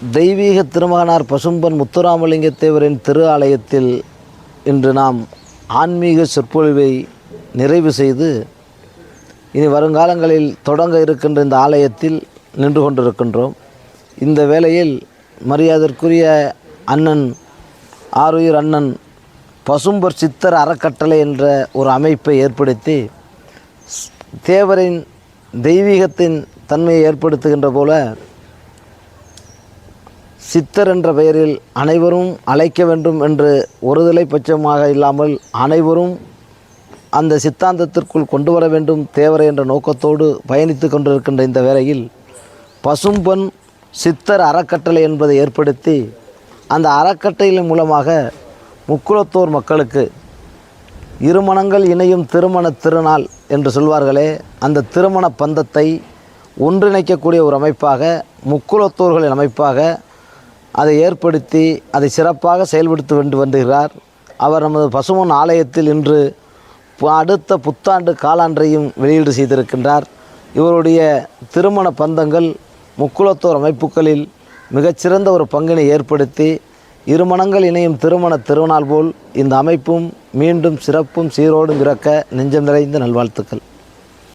தெய்வீக திருமகனார் பசும்பன் முத்துராமலிங்க தேவரின் திரு ஆலயத்தில் இன்று நாம் ஆன்மீக சொற்பொழிவை நிறைவு செய்து இனி வருங்காலங்களில் தொடங்க இருக்கின்ற இந்த ஆலயத்தில் நின்று கொண்டிருக்கின்றோம். இந்த வேளையில் மரியாதற்குரிய அண்ணன் ஆருயிர் அண்ணன் பசும்பர் சித்தர் அறக்கட்டளை என்ற ஒரு அமைப்பை ஏற்படுத்தி தேவரின் தெய்வீகத்தின் தன்மையை ஏற்படுத்துகின்ற போல சித்தர் என்ற பெயரில் அனைவரும் அழைக்க வேண்டும் என்று ஒருதலை பட்சமாக இல்லாமல் அனைவரும் அந்த சித்தாந்தத்திற்குள் கொண்டு வர வேண்டும் தேவரை என்ற நோக்கத்தோடு பயணித்து கொண்டிருக்கின்ற இந்த வேளையில் பசும்பொன் சித்தர் அறக்கட்டளை என்பதை ஏற்படுத்தி அந்த அறக்கட்டளையின் மூலமாக முக்குளத்தோர் மக்களுக்கு இருமணங்கள் இணையும் திருமண திருநாள் என்று சொல்வார்களே அந்த திருமண பந்தத்தை ஒன்றிணைக்கக்கூடிய ஒரு அமைப்பாக முக்குளத்தோர்களின் அமைப்பாக அதை ஏற்படுத்தி அதை சிறப்பாக செயல்படுத்தி கொண்டு வருகிறார். அவர் நமது பசுமன் ஆலயத்தில் இன்று அடுத்த புத்தாண்டு காலாண்டையும் வெளியீடு செய்திருக்கின்றார். இவருடைய திருமண பந்தங்கள் முக்குளத்தோர் அமைப்புகளில் மிகச்சிறந்த ஒரு பங்கினை ஏற்படுத்தி இருமணங்கள் இணையும் திருமண திருநாள் போல் இந்த அமைப்பும் மீண்டும் சிறப்பும் சீரோடும் இறக்க நெஞ்சம் நிறைந்த நல்வாழ்த்துக்கள்.